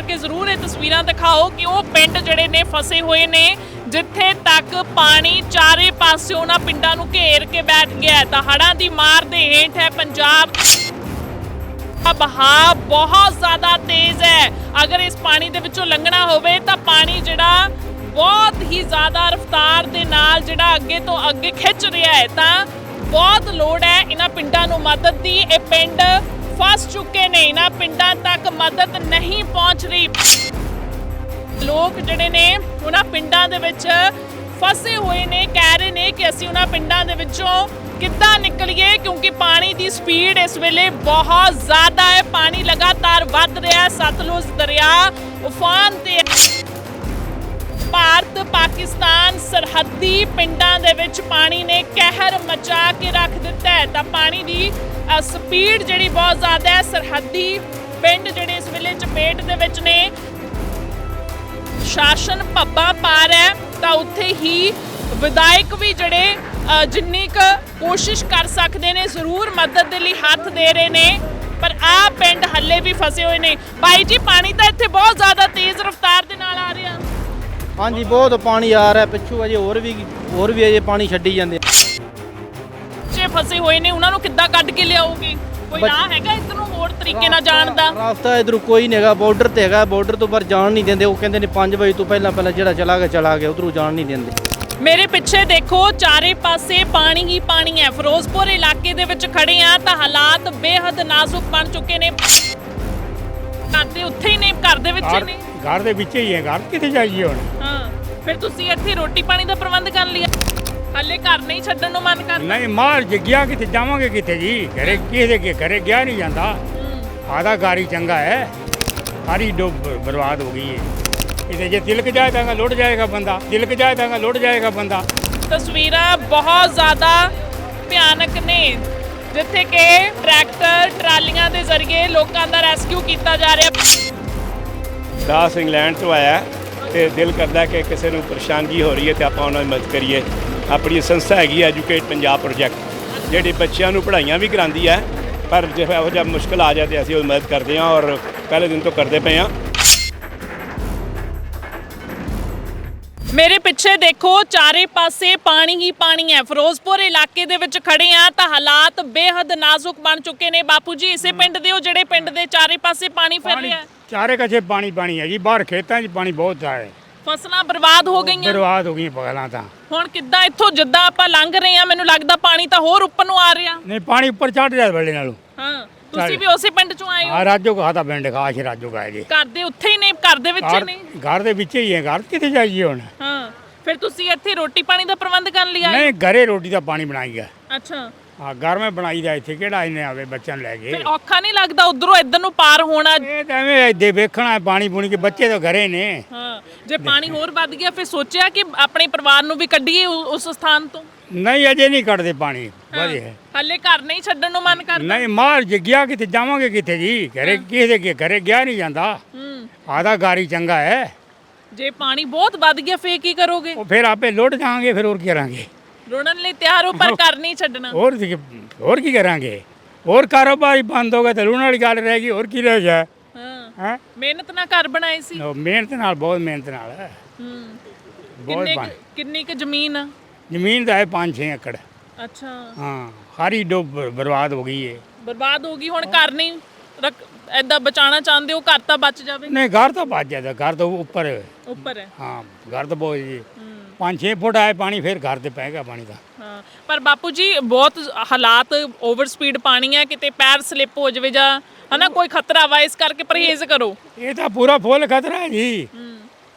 ਕਰਕੇ ਜ਼ਰੂਰ ਇਹ ਤਸਵੀਰਾਂ ਦਿਖਾਓ ਕਿ ਉਹ ਪਿੰਡ ਜਿਹੜੇ ਨੇ, ਫਸੇ ਹੋਏ ਨੇ, ਜਿੱਥੇ ਤੱਕ ਪਾਣੀ ਚਾਰੇ ਪਾਸਿਓਂ ਨਾ ਪਿੰਡਾਂ ਨੂੰ ਘੇਰ ਕੇ ਬੈਠ ਗਿਆ ਹੈ। ਤਾਂ ਹੜ੍ਹਾਂ ਦੀ ਮਾਰ ਦੇ ਹੇਠ ਹੈ ਪੰਜਾਬ। ਦਾ ਬਹੁਤ ਜ਼ਿਆਦਾ ਤੇਜ਼ ਹੈ। ਅਗਰ ਇਸ ਪਾਣੀ ਦੇ ਵਿੱਚੋਂ ਲੰਘਣਾ ਹੋਵੇ ਤਾਂ ਪਾਣੀ ਜਿਹੜਾ ਬਹੁਤ ਹੀ ਜ਼ਿਆਦਾ ਰਫ਼ਤਾਰ ਦੇ ਨਾਲ ਜਿਹੜਾ ਅੱਗੇ ਤੋਂ ਅੱਗੇ ਖਿੱਚ ਰਿਹਾ ਹੈ। ਤਾਂ ਬਹੁਤ ਲੋੜ ਹੈ ਇਹਨਾਂ ਪਿੰਡਾਂ ਨੂੰ ਮਦਦ ਦੀ। ਇਹ ਪਿੰਡ ਫਸ ਚੁੱਕੇ ਨੇ, ਇਹਨਾਂ ਪਿੰਡਾਂ ਤੱਕ ਮਦਦ ਨਹੀਂ ਪਹੁੰਚ ਰਹੀ। ਲੋਕ ਜਿਹੜੇ ਨੇ, ਉਹਨਾਂ ਪਿੰਡਾਂ ਦੇ ਵਿੱਚ ਫਸੇ ਹੋਏ ਨੇ, ਕਹਿ ਰਹੇ ਨੇ ਕਿ ਅਸੀਂ ਉਹਨਾਂ ਪਿੰਡਾਂ ਦੇ ਵਿੱਚੋਂ ਕਿੱਦਾਂ ਨਿਕਲੀਏ, ਕਿਉਂਕਿ ਪਾਣੀ ਦੀ ਸਪੀਡ ਇਸ ਵੇਲੇ ਬਹੁਤ ਜ਼ਿਆਦਾ ਹੈ। ਪਾਣੀ ਲਗਾਤਾਰ ਵੱਧ ਰਿਹਾ ਹੈ। ਸਤਲੁਜ ਦਰਿਆ, ਉਫਾਨ ਤੇ ਭਾਰਤ, ਪਾਕਿਸਤਾਨ ਸਰਹੱਦੀ ਪਿੰਡਾਂ ਦੇ ਵਿੱਚ ਪਾਣੀ ਨੇ ਕਹਿਰ ਮਚਾ ਕੇ ਰੱਖ ਦਿੱਤਾ ਹੈ। ਤਾਂ ਪਾਣੀ ਦੀ ਸਪੀਡ ਜਿਹੜੀ ਬਹੁਤ ਜ਼ਿਆਦਾ ਹੈ, ਸਰਹੱਦੀ ਪਿੰਡ ਜਿਹੜੇ ਇਸ ਵੇਲੇ ਚਪੇਟ ਦੇ ਵਿੱਚ ਨੇ, ਸ਼ਾਸਨ ਪੱਬਾਂ ਪਾਰ ਹੈ। ਤਾਂ ਉੱਥੇ ਹੀ ਵਿਧਾਇਕ ਵੀ ਜਿਹੜੇ ਜਿੰਨੀ ਕੁ ਕੋਸ਼ਿਸ਼ ਕਰ ਸਕਦੇ ਨੇ, ਜ਼ਰੂਰ ਮਦਦ ਦੇ ਲਈ ਹੱਥ ਦੇ ਰਹੇ ਨੇ। ਪਰ ਆ ਪਿੰਡ ਹੱਲੇ ਵੀ ਫਸੇ ਹੋਏ ਨੇ। ਭਾਈ ਜੀ, ਪਾਣੀ ਤਾਂ ਇੱਥੇ ਬਹੁਤ ਜ਼ਿਆਦਾ ਤੇਜ਼ ਰਫ਼ਤਾਰ ਦੇ ਨਾਲ ਆ ਰਿਹਾ। ਹਾਂਜੀ ਬਹੁਤ ਪਾਣੀ ਆ ਰਿਹਾ ਪਿੱਛੋਂ ਅਜੇ ਹੋਰ ਵੀ ਹੋਰ ਵੀ ਅਜੇ ਪਾਣੀ ਛੱਡੀ ਜਾਂਦੇ ਬੱਚੇ ਫਸੇ ਹੋਏ ਨੇ ਉਹਨਾਂ ਨੂੰ ਕਿੱਦਾਂ ਕੱਢ ਕੇ ਲਿਆਓਗੇ? ਕੋਈ ਰਾਹ ਹੈਗਾ ਇੱਧਰ ਨੂੰ ਹੋਰ ਤਰੀਕੇ ਨਾਲ ਜਾਣ ਦਾ? ਰਸਤਾ ਇਧਰ ਕੋਈ ਨਹੀਂ ਹੈਗਾ ਬਾਰਡਰ ਤੇ ਹੈਗਾ ਬਾਰਡਰ ਤੋਂ ਪਰ ਜਾਣ ਨਹੀਂ ਦਿੰਦੇ। ਉਹ ਕਹਿੰਦੇ ਨੇ 5 ਵਜੇ ਤੋਂ ਪਹਿਲਾਂ ਪਹਿਲਾਂ ਜਿਹੜਾ ਚਲਾ ਗਿਆ ਚਲਾ ਗਿਆ ਉਧਰੋਂ ਜਾਣ ਨਹੀਂ ਦਿੰਦੇ। ਮੇਰੇ ਪਿੱਛੇ ਦੇਖੋ ਚਾਰੇ ਪਾਸੇ ਪਾਣੀ ਹੀ ਪਾਣੀ ਹੈ। ਫਿਰੋਜ਼ਪੁਰ ਇਲਾਕੇ ਦੇ ਵਿੱਚ ਖੜੇ ਆ ਤਾਂ ਹਾਲਾਤ ਬੇਹੱਦ ਨਾਜ਼ੁਕ ਬਣ ਚੁੱਕੇ ਨੇ। ਘਰ ਦੇ ਉੱਥੇ ਹੀ ਨੇ ਘਰ ਦੇ ਵਿੱਚ ਹੀ ਘਰ ਨੇ ਘਰ ਦੇ ਵਿੱਚ ਹੀ ਹੈ ਘਰ ਕਿੱਥੇ ਜਾਈਏ ਹੁਣ? ਹਾਂ ਫਿਰ ਤੁਸੀਂ ਇੱਥੇ ਰੋਟੀ ਪਾਣੀ ਦਾ ਪ੍ਰਬੰਧ ਕਰ ਲਿਆ। ਹੱਲੇ ਘਰ ਨਹੀਂ ਛੱਡਣ ਨੂੰ ਮਨ ਕਰਦਾ। ਨਹੀਂ ਮਾਰ ਗਿਆ ਕਿੱਥੇ ਜਾਵਾਂਗੇ ਕਿੱਥੇ ਜੀ? ਘਰੇ ਕਿਸੇ ਕੇ ਘਰੇ ਗਿਆ ਨਹੀਂ ਜਾਂਦਾ। ਆਦਾ ਗਾਰੀ ਚੰਗਾ ਹੈ। ਸਾਰੀ ਡੁੱਬ ਬਰਬਾਦ ਹੋ ਗਈ ਹੈ ਇਹਦੇ ਜੇ ਤਿਲਕ ਜਾਏ ਤਾਂ ਲੁੱਟ ਜਾਏਗਾ ਬੰਦਾ। ਤਿਲਕ ਜਾਏ ਤਾਂ ਲੁੱਟ ਜਾਏਗਾ ਬੰਦਾ। ਤਸਵੀਰਾਂ ਬਹੁਤ ਜ਼ਿਆਦਾ ਭਿਆਨਕ ਨੇ। ਜਿੱਥੇ ਕਿ ਟਰੈਕਟਰ, ਟਰਾਲੀਆਂ ਦੇ ਜ਼ਰੀਏ ਲੋਕਾਂ ਦਾ ਰੈਸਕਿਊ ਕੀਤਾ ਜਾ ਰਿਹਾ। ਦਾਸ ਇੰਗਲੈਂਡ ਤੋਂ ਆਇਆ ਹੈ ਤੇ ਦਿਲ ਕਰਦਾ ਕਿ ਕਿਸੇ ਨੂੰ ਪਰੇਸ਼ਾਨੀ ਹੋ ਰਹੀ ਹੈ ਤੇ ਆਪਾਂ ਉਹਨਾਂ ਦੀ ਮਦਦ ਕਰੀਏ। ਆਪਣੀ ਸੰਸਥਾ ਹੈਗੀ ਐਜੂਕੇਟ ਪੰਜਾਬ ਪ੍ਰੋਜੈਕਟ ਜਿਹੜੀ ਬੱਚਿਆਂ ਨੂੰ ਪੜ੍ਹਾਈਆਂ ਵੀ ਕਰਾਉਂਦੀ ਹੈ, ਪਰ ਜੇ ਇਹੋ ਜਿਹਾ ਮੁਸ਼ਕਲ ਆ ਜਾਏ ਤੇ ਅਸੀਂ ਉਹ ਮਦਦ ਕਰਦੇ ਹਾਂ ਔਰ ਪਹਿਲੇ ਦਿਨ ਤੋਂ ਕਰਦੇ ਪਏ ਹਾਂ। ਮੇਰੇ ਪਿੱਛੇ ਦੇਖੋ ਚਾਰੇ ਪਾਸੇ ਪਾਣੀ ਹੀ ਪਾਣੀ ਹੈ। ਫਿਰੋਜ਼ਪੁਰ ਇਲਾਕੇ ਦੇ ਵਿੱਚ ਖੜੇ ਆ ਤਾਂ ਹਾਲਾਤ ਬੇਹੱਦ ਨਾਜ਼ੁਕ ਬਣ ਚੁੱਕੇ ਨੇ। ਬਾਪੂ ਜੀ ਇਸੇ ਪਿੰਡ ਦੇ ਉਹ ਜਿਹੜੇ ਪਿੰਡ ਦੇ ਚਾਰੇ ਪਾਸੇ ਪਾਣੀ ਫਿਰ ਪਾਣੀ ਰਿਹਾ ਹੈ। ਚਾਰੇ ਕਛੇ ਪਾਣੀ ਪਾਣੀ ਹੈ ਜੀ। ਬਾਹਰ ਖੇਤਾਂ 'ਚ ਪਾਣੀ ਬਹੁਤ ਹੈ। ਫਸਲਾਂ ਬਰਬਾਦ ਹੋ ਗਈਆਂ। ਬਰਬਾਦ ਹੋ ਗਈਆਂ ਪਗਲਾਂ ਤਾਂ। ਹੁਣ ਕਿੱਦਾਂ ਇੱਥੋਂ ਜਿੱਦਾਂ ਆਪਾਂ ਲੰਘ ਰਹੇ ਆ ਮੈਨੂੰ ਲੱਗਦਾ ਪਾਣੀ ਤਾਂ ਹੋਰ ਉੱਪਰ ਨੂੰ ਆ ਰਿਹਾ। ਨਹੀਂ ਪਾਣੀ ਉੱਪਰ ਚੜ ਰਿਹਾ ਬੜੇ ਨਾਲੋਂ। ਹਾਂ। ਤੁਸੀਂ ਵੀ ਉਸੇ ਪਿੰਡ ਚੋਂ ਆਏ ਹੋ? ਆ ਰਾਜੋ ਕਹਾ ਤਾਂ ਪਿੰਡ ਖਾਸ਼ ਰਾਜੋ ਕਹਾ ਜੀ। ਘਰ ਦੇ ਉੱਥੇ ਹੀ ਨੇ ਘਰ ਦੇ ਵਿੱਚ ਹੀ ਘਰ ਨੇ? ਘਰ ਦੇ ਵਿੱਚ ਹੀ ਹੈ ਘਰ ਕਿੱਥੇ ਜਾਈਏ ਹੁਣ? ਹਾਂ ਫਿਰ ਤੁਸੀਂ ਇੱਥੇ ਰੋਟੀ ਪਾਣੀ ਦਾ ਪ੍ਰਬੰਧ ਕਰ ਲਿਆ ਹੈ? ਨਹੀਂ ਘਰੇ ਰੋਟੀ ਦਾ ਪਾਣੀ ਬਣਾਈ ਗਿਆ ਅੱਛਾ। ਆ ਘਰ ਮੈਂ ਬਣਾਈ ਦਾ ਇੱਥੇ ਕਿਹੜਾ ਇਹਨੇ ਆਵੇ ਬੱਚਿਆਂ ਨੂੰ ਲੈ ਕੇ? ਫਿਰ ਔਖਾ ਨਹੀਂ ਲੱਗਦਾ ਉਧਰੋਂ ਇੱਧਰ ਨੂੰ ਪਾਰ ਹੋਣਾ ਇਹ ਤਾਂ ਐਵੇਂ ਵੇਖਣਾ ਹੈ ਪਾਣੀ ਪੂਣੀ ਕੇ ਬੱਚੇ ਤਾਂ ਘਰੇ ਨੇ। ਹਾਂ ਜੇ ਪਾਣੀ ਹੋਰ ਵੱਧ ਗਿਆ ਫਿਰ ਸੋਚਿਆ ਕਿ ਆਪਣੇ ਪਰਿਵਾਰ ਨੂੰ ਵੀ ਕੱਢੀਏ ਉ- ਉਸ ਸਥਾਨ ਤੋਂ? ਨਹੀਂ ਅਜੇ ਨਹੀਂ ਕੱਢਦੇ ਪਾਣੀ। ਵਧੀਆ ਹੱਲੇ ਘਰ ਨਹੀਂ ਛੱਡਣ ਨੂੰ ਮਨ ਕਰਦਾ। ਨਹੀਂ ਮਾਰ ਗਿਆ ਕਿਤੇ ਜਾਵਾਂਗੇ ਕਿੱਥੇ ਜੀ। ਘਰੇ ਕਿਸੇ ਕੇ ਘਰੇ ਗਿਆ ਨਹੀਂ ਜਾਂਦਾ। ਹੂੰ। ਆਦਾ ਗਾਰੀ ਚੰਗਾ ਹੈ। ਜੇ ਪਾਣੀ ਬਹੁਤ ਵੱਧ ਗਿਆ ਫੇਰ ਕੀ ਕਰੋਗੇ? ਉਹ ਫਿਰ ਆਪੇ ਲੁੱਟ ਜਾਵਾਂਗੇ ਫਿਰ ਹੋਰ ਕੀ ਕਰਾਂਗੇ? ਰੋਣਨ ਲਈ ਤਿਆਰ ਹੋ ਪਰ ਘਰ ਨਹੀਂ ਛੱਡਣਾ। ਹੋਰ ਕੀ- ਹੋਰ ਕੀ ਕਰਾਂਗੇ? ਹੋਰ ਕਾਰੋਬਾਰ ਹੀ ਬੰਦ ਹੋ ਗਿਆ ਤੇ ਲੂਣ ਵਾਲੀ ਗੱਲ ਰਹਿ ਗਈ ਹੋਰ ਕੀ ਰਹਿ ਗਿਆ? ਹਾਂ। ਹੈ? ਮਿਹਨਤ ਨਾਲ ਘਰ ਬਣਾਏ ਸੀ। ਮਿਹਨਤ ਨਾਲ ਬਹੁਤ ਮਿਹਨਤ ਨਾਲ ਹੈ। ਹੂੰ। ਬਹੁਤ ਕਿੰਨੇ ਬਣ ਕਿੰਨੀ ਕੁ ਜ਼ਮੀਨ ਆ? ਜ਼ਮੀਨ ਦਾ ਹੈ 5-6 ਏਕੜ। ਅੱਛਾ। ਹਾਂ ਸਾਰੀ ਡੁੱਬ ਬਰਬਾਦ ਹੋ ਗਈ ਹੈ ਬਰਬਾਦ ਹੋ ਗਈ ਹੁਣ ਘਰ ਨਹੀਂ ਰੱਖ ਐਦਾਂ ਬਚਾਉਣਾ ਚਾਹੁੰਦੇ ਹੋ ਘਰ ਤਾਂ ਬਚ ਜਾਵੇ? ਨਹੀਂ ਘਰ ਤਾਂ ਬਚ ਜਾਂਦਾ ਘਰ ਤੋਂ ਉੱਪਰ ਹੈ। ਉੱਪਰ ਹੈ। ਹਾਂ ਘਰ ਤਾਂ ਬਹੁਤ ਜੀ। 5-6 ਫੁੱਟ ਆਏ ਪਾਣੀ ਫਿਰ ਘਰ ਤੇ ਪੈ ਗਿਆ ਪਾਣੀ ਦਾ। ਹਾਂ ਪਰ ਬਾਪੂ ਜੀ ਬਹੁਤ ਹਾਲਾਤ ਓਵਰ ਸਪੀਡ ਪਾਣੀ ਹੈ ਕਿਤੇ ਪੈਰ ਸਲਿੱਪ ਹੋ ਜਾਵੇ ਜਾਂ ਹਨਾ ਕੋਈ ਖਤਰਾ ਵਾ ਇਸ ਕਰਕੇ ਪਰਹੇਜ਼ ਕਰੋ। ਇਹ ਤਾਂ ਪੂਰਾ ਫੁੱਲ ਖਤਰਾ ਹੈ ਜੀ।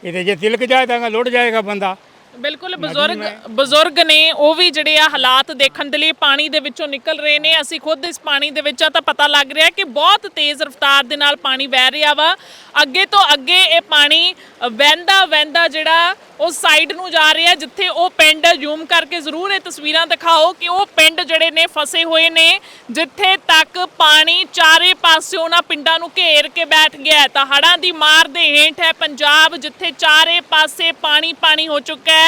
ਇਹ ਤੇ ਜੇ ਤਿਲਕ ਜਾਏ ਤਾਂ ਲੁੱਟ ਜਾਏਗਾ ਬੰਦਾ। ਬਿਲਕੁਲ ਬਜ਼ੁਰਗ ਬਜ਼ੁਰਗ ਨੇ ਉਹ ਵੀ ਜਿਹੜੇ ਆ ਹਾਲਾਤ ਦੇਖਣ ਦੇ ਲਈ ਪਾਣੀ ਦੇ ਵਿੱਚੋਂ ਨਿਕਲ ਰਹੇ ਨੇ। ਅਸੀਂ ਖੁਦ ਇਸ ਪਾਣੀ ਦੇ ਵਿੱਚ ਆ ਤਾਂ ਪਤਾ ਲੱਗ ਰਿਹਾ ਕਿ ਬਹੁਤ ਤੇਜ਼ ਰਫ਼ਤਾਰ ਦੇ ਨਾਲ ਪਾਣੀ ਵਹਿ ਰਿਹਾ ਵਾ। ਅੱਗੇ ਤੋਂ ਅੱਗੇ ਇਹ ਪਾਣੀ ਵਹਿੰਦਾ ਵਹਿੰਦਾ ਜਿਹੜਾ ਉਹ ਸਾਈਡ ਨੂੰ ਜਾ ਰਿਹਾ ਜਿੱਥੇ ਉਹ ਪਿੰਡ ਜ਼ੂਮ ਕਰਕੇ ਜ਼ਰੂਰ ਇਹ ਤਸਵੀਰਾਂ ਦਿਖਾਓ ਕਿ ਉਹ ਪਿੰਡ ਜਿਹੜੇ ਨੇ ਫਸੇ ਹੋਏ ਨੇ ਜਿੱਥੇ ਤੱਕ ਪਾਣੀ ਚਾਰੇ ਪਾਸਿਓਂ ਨਾ ਪਿੰਡਾਂ ਨੂੰ ਘੇਰ ਕੇ ਬੈਠ ਗਿਆ ਤਾਂ ਹੜ੍ਹਾਂ ਦੀ ਮਾਰ ਦੇ ਹੇਠ ਹੈ ਪੰਜਾਬ ਜਿੱਥੇ ਚਾਰੇ ਪਾਸੇ ਪਾਣੀ ਪਾਣੀ ਹੋ ਚੁੱਕਾ ਹੈ।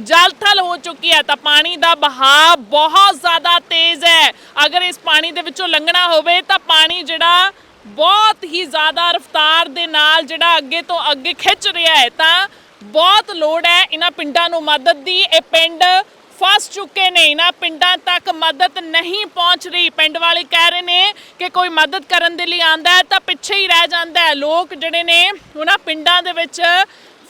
ਜਲਥਲ ਹੋ ਚੁੱਕੀ ਹੈ ਤਾਂ ਪਾਣੀ ਦਾ ਬਹਾਅ ਬਹੁਤ ਜ਼ਿਆਦਾ ਤੇਜ਼ ਹੈ। ਅਗਰ ਇਸ ਪਾਣੀ ਦੇ ਵਿੱਚੋਂ ਲੰਘਣਾ ਹੋਵੇ ਤਾਂ ਪਾਣੀ ਜਿਹੜਾ ਬਹੁਤ ਹੀ ਜ਼ਿਆਦਾ ਰਫ਼ਤਾਰ ਦੇ ਨਾਲ ਜਿਹੜਾ ਅੱਗੇ ਤੋਂ ਅੱਗੇ ਖਿੱਚ ਰਿਹਾ ਹੈ ਤਾਂ ਬਹੁਤ ਲੋੜ ਹੈ ਇਹਨਾਂ ਪਿੰਡਾਂ ਨੂੰ ਮਦਦ ਦੀ। ਇਹ ਪਿੰਡ ਫਸ ਚੁੱਕੇ ਨੇ। ਇਹਨਾਂ ਪਿੰਡਾਂ ਤੱਕ ਮਦਦ ਨਹੀਂ ਪਹੁੰਚ ਰਹੀ। ਪਿੰਡ ਵਾਲੇ ਕਹਿ ਰਹੇ ਨੇ ਕਿ ਕੋਈ ਮਦਦ ਕਰਨ ਦੇ ਲਈ ਆਂਦਾ ਹੈ ਤਾਂ ਪਿੱਛੇ ਹੀ ਰਹਿ ਜਾਂਦਾ ਹੈ। ਲੋਕ ਜਿਹੜੇ ਨੇ ਉਹਨਾਂ ਪਿੰਡਾਂ ਦੇ ਵਿੱਚ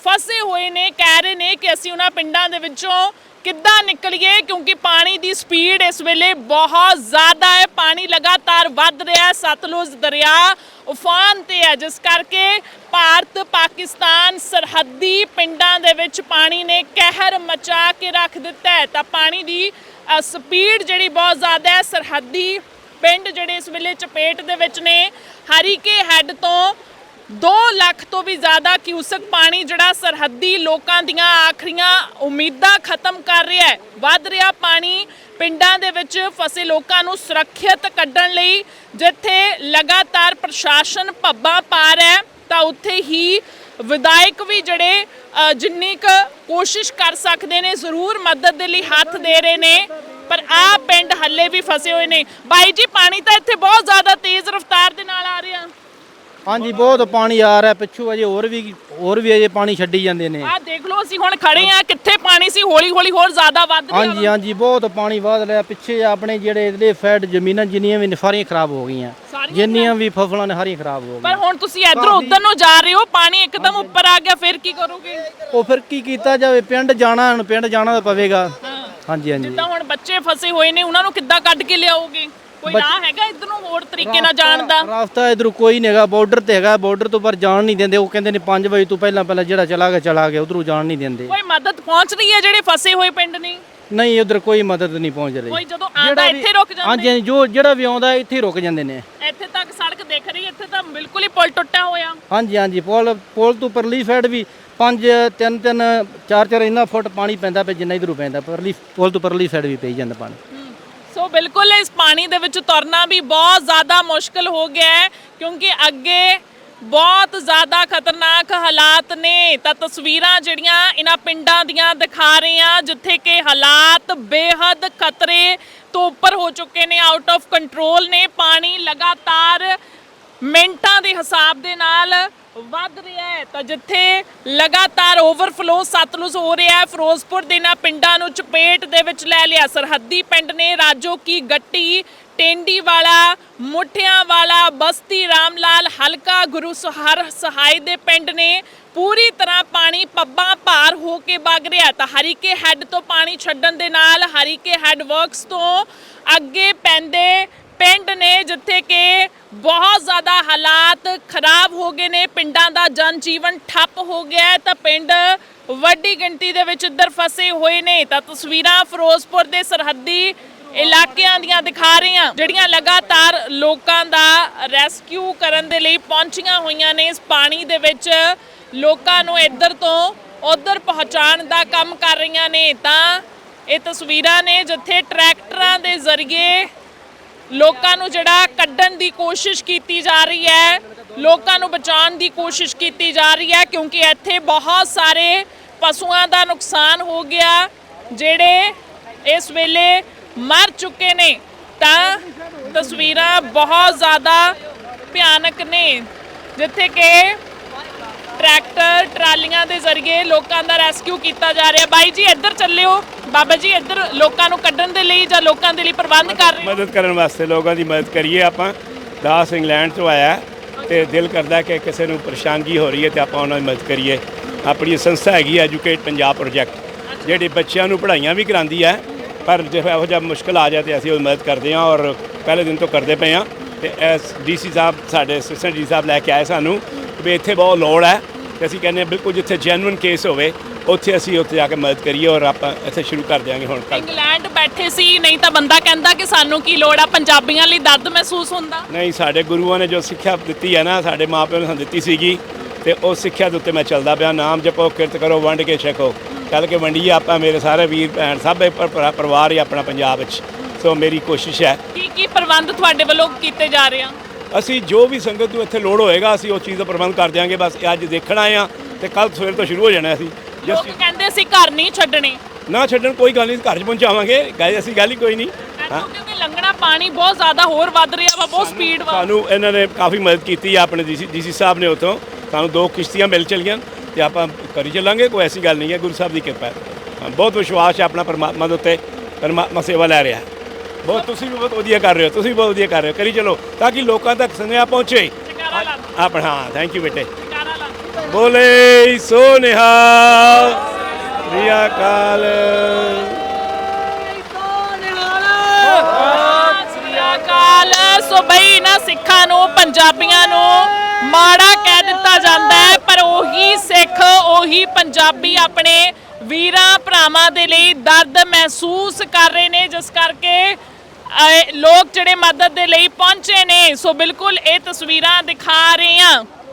ਫਸੇ ਹੋਏ ਨੇ, ਕਹਿ ਰਹੇ ਨੇ ਕਿ ਅਸੀਂ ਉਹਨਾਂ ਪਿੰਡਾਂ ਦੇ ਵਿੱਚੋਂ ਕਿੱਦਾਂ ਨਿਕਲੀਏ ਕਿਉਂਕਿ ਪਾਣੀ ਦੀ ਸਪੀਡ ਇਸ ਵੇਲੇ ਬਹੁਤ ਜ਼ਿਆਦਾ ਹੈ। ਪਾਣੀ ਲਗਾਤਾਰ ਵੱਧ ਰਿਹਾ ਹੈ ਸਤਲੁਜ ਦਰਿਆ ਉਫਾਨ ਤੇ ਹੈ, ਜਿਸ ਕਰਕੇ ਭਾਰਤ, ਪਾਕਿਸਤਾਨ, ਸਰਹੱਦੀ ਪਿੰਡਾਂ ਦੇ ਵਿੱਚ ਪਾਣੀ ਨੇ ਕਹਿਰ ਮਚਾ ਕੇ ਰੱਖ ਦਿੱਤਾ ਹੈ। ਤਾਂ ਪਾਣੀ ਦੀ ਸਪੀਡ ਜਿਹੜੀ ਬਹੁਤ ਜ਼ਿਆਦਾ ਹੈ, ਸਰਹੱਦੀ ਪਿੰਡ ਜਿਹੜੇ ਇਸ ਵੇਲੇ ਚਪੇਟ ਦੇ ਵਿੱਚ ਨੇ, ਹਰੀਕੇ ਹੈੱਡ ਤੋਂ 2 ਲੱਖ ਤੋਂ ਵੀ ਜ਼ਿਆਦਾ ਕਿਊਸਕ ਪਾਣੀ ਜਿਹੜਾ ਸਰਹੱਦੀ ਲੋਕਾਂ ਦੀਆਂ ਆਖਰੀਆਂ ਉਮੀਦਾਂ ਖਤਮ ਕਰ ਰਿਹਾ ਹੈ। ਵੱਧ ਰਿਹਾ ਪਾਣੀ ਪਿੰਡਾਂ ਦੇ ਵਿੱਚ ਫਸੇ ਲੋਕਾਂ ਨੂੰ ਸੁਰੱਖਿਅਤ ਕੱਢਣ ਲਈ ਜਿੱਥੇ ਲਗਾਤਾਰ ਪ੍ਰਸ਼ਾਸਨ ਪੱਬਾਂ ਪਾ ਰਿਹਾ ਹੈ, ਤਾਂ ਉੱਥੇ ਹੀ ਵਿਧਾਇਕ ਵੀ ਜਿਹੜੇ ਜਿੰਨੀ ਕੁ ਕੋਸ਼ਿਸ਼ ਕਰ ਸਕਦੇ ਨੇ, ਜ਼ਰੂਰ ਮਦਦ ਦੇ ਲਈ ਹੱਥ ਦੇ ਰਹੇ ਨੇ, ਪਰ ਆ ਪਿੰਡ ਹੱਲੇ ਵੀ ਫਸੇ ਹੋਏ ਨੇ। ਬਾਈ ਜੀ, ਪਾਣੀ ਤਾਂ ਇੱਥੇ ਬਹੁਤ ਜ਼ਿਆਦਾ ਤੇਜ਼ ਰਫ਼ਤਾਰ ਦੇ ਨਾਲ ਆ ਰਿਹਾ। ਹਾਂਜੀ ਬਹੁਤ ਪਾਣੀ ਆ ਰਿਹਾ ਪਿੱਛੋਂ ਅਜੇ ਹੋਰ ਵੀ ਹੋਰ ਵੀ ਅਜੇ ਪਾਣੀ ਛੱਡੀ ਜਾਂਦੇ ਨੇ। ਆ ਦੇਖ ਲਓ ਅਸੀਂ ਹੁਣ ਖੜੇ ਆ ਕਿੱਥੇ ਪਾਣੀ ਸੀ? ਹੌਲੀ ਹੌਲੀ ਹੋਰ ਜ਼ਿਆਦਾ ਵੱਧ ਰਿਹਾ ਹਾਂਜੀ। ਹਾਂਜੀ ਬਹੁਤ ਪਾਣੀ ਵਧ ਰਿਹਾ। ਪਿੱਛੇ ਆਪਣੇ ਜਿਹੜੇ ਇਹਦੇ ਫੈਡ ਜ਼ਮੀਨਾਂ ਜਿੰਨੀਆਂ ਵੀ ਨੇ ਸਾਰੀਆਂ ਖਰਾਬ ਹੋ ਗਈਆਂ। ਸਾਰੀਆਂ ਜਿੰਨੀਆਂ ਵੀ ਫਸਲਾਂ ਨੇ ਸਾਰੀਆਂ ਖਰਾਬ ਹੋ ਪਰ ਗਈਆਂ। ਹੁਣ ਤੁਸੀਂ ਇਧਰੋਂ ਉਧਰ ਨੂੰ ਜਾ ਰਹੇ ਹੋ ਪਾਣੀ ਇੱਕਦਮ ਉੱਪਰ ਆ ਗਿਆ ਫਿਰ ਕੀ ਕਰੋਗੇ? ਉਹ ਫਿਰ ਕੀ ਕੀਤਾ ਜਾਵੇ? ਪਿੰਡ ਜਾਣਾ ਹੁਣ ਪਿੰਡ ਜਾਣਾ ਤਾਂ ਪਵੇਗਾ। ਹਾਂਜੀ ਹਾਂਜੀ। ਜਿੱਦਾਂ ਹੁਣ ਬੱਚੇ ਫਸੇ ਹੋਏ ਨੇ ਉਹਨਾਂ ਨੂੰ ਕਿੱਦਾਂ ਕੱਢ ਕੇ ਲਿਆਓਗੇ? ਕੋਈ ਰਾਹ ਹੈਗਾ ਇਧਰ ਨੂੰ ਹੋਰ ਤਰੀਕੇ ਨਾਲ ਜਾਣ ਦਾ? ਰਸਤਾ ਇਧਰੋਂ ਕੋਈ ਨਹੀਂ ਹੈਗਾ ਬਾਰਡਰ ਤੇ ਹੈਗਾ ਬਾਰਡਰ ਤੋਂ ਪਰ ਜਾਣ ਨਹੀਂ ਦਿੰਦੇ। ਉਹ ਕਹਿੰਦੇ ਨੇ 5 ਵਜੇ ਤੋਂ ਪਹਿਲਾਂ ਪਹਿਲਾਂ ਜਿਹੜਾ ਚਲਾ ਗਿਆ ਚਲਾ ਗਿਆ ਉਧਰੋਂ ਜਾਣ ਨਹੀਂ ਦਿੰਦੇ। ਕੋਈ ਮਦਦ ਪਹੁੰਚ ਰਹੀ ਹੈ ਜਿਹੜੇ ਫਸੇ ਹੋਏ ਪਿੰਡ ਨੇ ਨਹੀਂ ਉਧਰ ਕੋਈ ਮਦਦ ਨਹੀਂ ਪਹੁੰਚ ਰਹੀ। ਕੋਈ ਜਦੋਂ ਆਂਦਾ ਇੱਥੇ ਰੁਕ ਹਾਂਜੀ ਜਾਂਦੇ ਹਾਂਜੀ, ਜੋ ਜਿਹੜਾ ਵੀ ਆਉਂਦਾ ਇੱਥੇ ਰੁਕ ਜਾਂਦੇ ਨੇ। ਇੱਥੇ ਤੱਕ ਸੜਕ ਦਿਖ ਰਹੀ ਇੱਥੇ ਤਾਂ ਬਿਲਕੁਲ ਹੀ ਪੁਲ ਟੁੱਟਾ ਹੋਇਆ। ਹਾਂਜੀ ਹਾਂਜੀ ਪੁਲ ਪੁਲ ਤੋਂ ਪਰਲੀ ਸਾਈਡ ਵੀ 5 3 3 4 4 ਇੰਨਾ ਫੁੱਟ ਪਾਣੀ ਪੈਂਦਾ ਪਿਆ ਜਿੰਨਾ ਇਧਰੋਂ ਪੈਂਦਾ ਪਰਲੀ ਪੁਲ ਤੋਂ ਪਰਲੀ ਸਾਈਡ ਵੀ ਪਈ ਜਾਂਦਾ ਪਾਣੀ। ਸੋ ਬਿਲਕੁਲ ਇਸ ਪਾਣੀ ਦੇ ਵਿੱਚ ਤੁਰਨਾ ਵੀ ਬਹੁਤ ਜ਼ਿਆਦਾ ਮੁਸ਼ਕਲ ਹੋ ਗਿਆ ਹੈ, ਕਿਉਂਕਿ ਅੱਗੇ ਬਹੁਤ ਜ਼ਿਆਦਾ ਖਤਰਨਾਕ ਹਾਲਾਤ ਨੇ। ਤਾਂ ਤਸਵੀਰਾਂ ਜਿਹੜੀਆਂ ਇਹਨਾਂ ਪਿੰਡਾਂ ਦੀਆਂ ਦਿਖਾ ਰਹੇ ਆ ਜਿੱਥੇ ਕਿ ਹਾਲਾਤ ਬੇਹੱਦ ਖਤਰੇ ਤੋਂ ਉੱਪਰ ਹੋ ਚੁੱਕੇ ਨੇ ਆਊਟ ਆਫ ਕੰਟਰੋਲ ਨੇ। ਪਾਣੀ ਲਗਾਤਾਰ ਮਿੰਟਾਂ ਦੇ ਹਿਸਾਬ ਦੇ ਨਾਲ ਵੱਧ ਰਿਹਾ ਹੈ। ਤਾਂ ਜਿੱਥੇ ਲਗਾਤਾਰ ਓਵਰਫਲੋ ਸਤਲੁਜ ਹੋ ਰਿਹਾ ਹੈ, ਫਿਰੋਜ਼ਪੁਰ ਦੇ ਇਹਨਾਂ ਪਿੰਡਾਂ ਨੂੰ ਚਪੇਟ ਦੇ ਵਿੱਚ ਲੈ ਲਿਆ। ਸਰਹੱਦੀ ਪਿੰਡ ਨੇ ਰਾਜੋ ਕੀ ਗੱਟੀ, ਟੇਂਡੀ ਵਾਲਾ, ਮੁੱਠਿਆਂ ਵਾਲਾ, ਬਸਤੀ ਰਾਮਲਾਲ, ਹਲਕਾ ਗੁਰੂ ਸਹਾਰ ਸਹਾਇ ਦੇ ਪਿੰਡ ਨੇ ਪੂਰੀ ਤਰ੍ਹਾਂ ਪਾਣੀ ਪੱਬਾਂ ਭਾਰ ਹੋ ਕੇ ਵਗ ਰਿਹਾ ਤਾਂ ਹਰੀਕੇ ਹੈੱਡ ਤੋਂ ਪਾਣੀ ਛੱਡਣ ਦੇ ਨਾਲ ਹਰੀਕੇ ਹੈੱਡ ਵਰਕਸ ਤੋਂ ਅੱਗੇ ਪੈਂਦੇ ਪਿੰਡ ਨੇ ਜਿੱਥੇ ਕਿ ਬਹੁਤ ਜ਼ਿਆਦਾ ਹਾਲਾਤ ਖਰਾਬ ਹੋ ਗਏ ਨੇ, ਪਿੰਡਾਂ ਦਾ ਜਨ ਜੀਵਨ ਠੱਪ ਹੋ ਗਿਆ ਤਾਂ ਪਿੰਡ ਵੱਡੀ ਗਿਣਤੀ ਦੇ ਵਿੱਚ ਇੱਧਰ ਫਸੇ ਹੋਏ ਨੇ। ਤਾਂ ਤਸਵੀਰਾਂ ਫਿਰੋਜ਼ਪੁਰ ਦੇ ਸਰਹੱਦੀ ਇਲਾਕਿਆਂ ਦੀਆਂ ਦਿਖਾ ਰਹੇ ਹਾਂ, ਜਿਹੜੀਆਂ ਲਗਾਤਾਰ ਲੋਕਾਂ ਦਾ ਰੈਸਕਿਊ ਕਰਨ ਦੇ ਲਈ ਪਹੁੰਚੀਆਂ ਹੋਈਆਂ ਨੇ। ਇਸ ਪਾਣੀ ਦੇ ਵਿੱਚ ਲੋਕਾਂ ਨੂੰ ਇੱਧਰ ਤੋਂ ਉੱਧਰ ਪਹੁੰਚਾਉਣ ਦਾ ਕੰਮ ਕਰ ਰਹੀਆਂ ਨੇ। ਤਾਂ ਇਹ ਤਸਵੀਰਾਂ ਨੇ ਜਿੱਥੇ ਟਰੈਕਟਰਾਂ ਦੇ ਜ਼ਰੀਏ ਲੋਕਾਂ ਨੂੰ ਜਿਹੜਾ ਕੱਢਣ ਦੀ ਕੋਸ਼ਿਸ਼ ਕੀਤੀ ਜਾ ਰਹੀ ਹੈ, ਲੋਕਾਂ ਨੂੰ ਬਚਾਉਣ ਦੀ ਕੋਸ਼ਿਸ਼ ਕੀਤੀ ਜਾ ਰਹੀ ਹੈ, ਕਿਉਂਕਿ ਇੱਥੇ ਬਹੁਤ ਸਾਰੇ ਪਸ਼ੂਆਂ ਦਾ ਨੁਕਸਾਨ ਹੋ ਗਿਆ। ਜਿਹੜੇ ਇਸ ਵੇਲੇ ਮਰ ਚੁੱਕੇ ਨੇ, ਤਾਂ ਤਸਵੀਰਾਂ ਬਹੁਤ ਜ਼ਿਆਦਾ ਭਿਆਨਕ ਨੇ। ਜਿੱਥੇ ਕਿ ਟਰੈਕਟਰ ਟਰਾਲੀਆਂ ਦੇ ਜ਼ਰੀਏ ਲੋਕਾਂ ਦਾ ਰੈਸਕਿਊ ਕੀਤਾ ਜਾ ਰਿਹਾ। ਬਾਈ ਜੀ, ਇੱਧਰ ਚੱਲਿਓ। ਬਾਬਾ ਜੀ, ਇੱਧਰ ਲੋਕਾਂ ਨੂੰ ਕੱਢਣ ਦੇ ਲਈ ਜਾਂ ਲੋਕਾਂ ਦੇ ਲਈ ਪ੍ਰਬੰਧ ਕਰ ਰਹੇ ਹੋ? ਮਦਦ ਕਰਨ ਵਾਸਤੇ ਲੋਕਾਂ ਦੀ ਮਦਦ ਕਰੀਏ ਆਪਾਂ। ਦਾਸ ਇੰਗਲੈਂਡ ਤੋਂ ਆਇਆ ਹੈ ਤੇ ਦਿਲ ਕਰਦਾ ਕਿ ਕਿਸੇ ਨੂੰ ਪਰੇਸ਼ਾਨੀ ਹੋ ਰਹੀ ਹੈ ਤੇ ਆਪਾਂ ਉਹਨਾਂ ਦੀ ਮਦਦ ਕਰੀਏ। ਆਪਣੀ ਸੰਸਥਾ ਹੈਗੀ ਐਜੂਕੇਟ ਪੰਜਾਬ ਪ੍ਰੋਜੈਕਟ ਜਿਹੜੀ ਬੱਚਿਆਂ ਨੂੰ ਪੜ੍ਹਾਈਆਂ ਵੀ ਕਰਾਉਂਦੀ ਹੈ। ਪਰ ਜੇ ਇਹੋ ਜਿਹਾ ਮੁਸ਼ਕਲ ਆ ਜਾਏ ਤੇ ਅਸੀਂ ਉਹ ਮਦਦ ਕਰਦੇ ਹਾਂ ਔਰ ਪਹਿਲੇ ਦਿਨ ਤੋਂ ਕਰਦੇ ਪਏ ਹਾਂ। ਤੇ ਐਸ ਡੀਸੀ ਸਾਹਿਬ, ਸਾਡੇ ਅਸਿਸਟੈਂਟ ਡੀ ਸਾਹਿਬ ਲੈ ਕੇ ਆਏ ਸਾਨੂੰ। ਵੀ ਇੱਥੇ ਬਹੁਤ ਲੋੜ ਹੈ ਤੇ ਅਸੀਂ ਕਹਿੰਦੇ ਹਾਂ ਬਿਲਕੁਲ ਜਿੱਥੇ ਜੈਨੂਇਨ ਕੇਸ ਹੋਵੇ ਉੱਥੇ ਅਸੀਂ ਉੱਥੇ ਜਾ ਕੇ ਮਦਦ ਕਰੀਏ ਔਰ ਆਪਾਂ ਇੱਥੇ ਸ਼ੁਰੂ ਕਰ ਦਿਆਂਗੇ ਹੁਣ ਕੱਲ੍ਹ। ਇੰਗਲੈਂਡ ਬੈਠੇ ਸੀ ਨਹੀਂ ਤਾਂ ਬੰਦਾ ਕਹਿੰਦਾ ਕਿ ਸਾਨੂੰ ਕੀ ਲੋੜ ਆ ਪੰਜਾਬੀਆਂ ਲਈ ਦਰਦ ਮਹਿਸੂਸ ਹੁੰਦਾ। ਨਹੀਂ ਸਾਡੇ ਗੁਰੂਆਂ ਨੇ ਜੋ ਸਿੱਖਿਆ ਦਿੱਤੀ ਹੈ ਨਾ ਸਾਡੇ ਮਾਪਿਆਂ ਨੇ ਸਾਨੂੰ ਦਿੱਤੀ ਸੀਗੀ ਤੇ ਉਹ ਸਿੱਖਿਆ ਦੇ ਉੱਤੇ ਮੈਂ ਚੱਲਦਾ ਪਿਆ ਨਾਮ ਜਪੋ ਕਿਰਤ ਕਰੋ ਵੰਡ ਕੇ ਛਕੋ। ਚੱਲ ਕੇ ਵੰਡੀਏ ਆਪਾਂ ਮੇਰੇ ਸਾਰੇ ਵੀਰ ਭੈਣ ਸਭ ਪਰਿਵਾਰ ਹੀ ਆਪਣਾ ਪੰਜਾਬ ਵਿੱਚ। ਸੋ ਮੇਰੀ ਕੋਸ਼ਿਸ਼ ਹੈ। ਕੀ ਕੀ ਪ੍ਰਬੰਧ ਤੁਹਾਡੇ ਵੱਲੋਂ ਕੀਤੇ ਜਾ ਰਹੇ ਆ? ਅਸੀਂ ਜੋ ਵੀ ਸੰਗਤ ਨੂੰ ਇੱਥੇ ਲੋੜ ਹੋਏਗਾ ਅਸੀਂ ਉਸ ਚੀਜ਼ ਦਾ ਪ੍ਰਬੰਧ ਕਰ ਦਿਆਂਗੇ। ਬਸ ਇਹ ਅੱਜ ਦੇਖਣਾ ਆ ਤੇ ਕੱਲ ਸਵੇਰ ਤੋਂ ਸ਼ੁਰੂ ਹੋ ਜਾਣਾ ਅਸੀਂ। ਜਿਸ ਲੋਕ ਕਹਿੰਦੇ ਅਸੀਂ ਘਰ ਨਹੀਂ ਛੱਡਣੇ। ਨਾ ਛੱਡਣ ਕੋਈ ਗੱਲ ਨਹੀਂ ਘਰ 'ਚ ਪਹੁੰਚਾਵਾਂਗੇ। ਗੱਲ ਅਸੀਂ ਗੱਲ ਹੀ ਕੋਈ ਨਹੀਂ। ਹਾਂ। ਇੱਥੋਂ ਕਿਉਂਕਿ ਲੰਘਣਾ ਪਾਣੀ ਬਹੁਤ ਜ਼ਿਆਦਾ ਹੋਰ ਵੱਧ ਰਿਹਾ ਵਾ ਬਹੁਤ ਸਪੀਡ ਵਾ। ਸਾਨੂੰ ਇਹਨਾਂ ਨੇ ਕਾਫੀ ਮਦਦ ਕੀਤੀ ਆ ਆਪਣੇ ਡੀਸੀ ਸਾਹਿਬ ਨੇ ਉਤੋਂ ਸਾਨੂੰ ਦੋ ਕਿਸ਼ਤੀਆਂ ਮਿਲ ਚਲੀਆਂ ਤੇ ਆਪਾਂ ਕਰੀ ਚੱਲਾਂਗੇ ਕੋਈ ਐਸੀ ਗੱਲ ਨਹੀਂ ਹੈ। ਗੁਰੂ ਸਾਹਿਬ ਦੀ ਕਿਰਪਾ ਹੈ। ਹਾਂ, ਬਹੁਤ ਵਿਸ਼ਵਾਸ ਹੈ ਆਪਣਾ ਪਰਮਾਤਮਾ ਦੇ ਉੱਤੇ। ਪਰਮਾਤਮਾ ਸੇਵਾ ਲੈ ਰਿਹਾ ਬਹੁਤ ਤੁਸੀਂ ਵੀ ਬਹੁਤ ਵਧੀਆ ਕਰ ਰਹੇ ਹੋ ਤੁਸੀਂ ਵੀ ਬਹੁਤ ਵਧੀਆ ਕਰ ਰਹੇ ਹੋ। ਕਰੀ ਚਲੋ ਤਾਂ ਕਿ ਲੋਕਾਂ ਤੱਕ ਸੁਨੇਹਾ ਪਹੁੰਚੇ। ਆਪਣਾ ਹਾਂ ਥੈਂਕ ਯੂ ਬੇਟੇ। ਬੋਲੇ ਸੋ ਨਿਹਾਲ ਰਿਆ ਕਾਲ ਸੋ ਬਈ ਨਾ ਸਿੱਖਾਂ ਨੂੰ ਪੰਜਾਬੀਆਂ ਨੂੰ ਮਾੜਾ ਕਹਿ ਦਿੱਤਾ ਜਾਂਦਾ ਹੈ ਪਰ ਉਹੀ ਸਿੱਖ ਉਹੀ ਪੰਜਾਬੀ ਆਪਣੇ ਵੀਰਾਂ ਭਰਾਵਾਂ ਦੇ ਲਈ ਦਰਦ ਮਹਿਸੂਸ ਕਰ ਰਹੇ ਨੇ ਜਿਸ ਕਰਕੇ ਲੋਕ ਜਿਹੜੇ ਮਦਦ ਦੇ ਲਈ ਪਹੁੰਚੇ ਨੇ ਸੋ ਬਿਲਕੁਲ ਇਹ ਤਸਵੀਰਾਂ ਦਿਖਾ ਰਹੇ ਹਾਂ।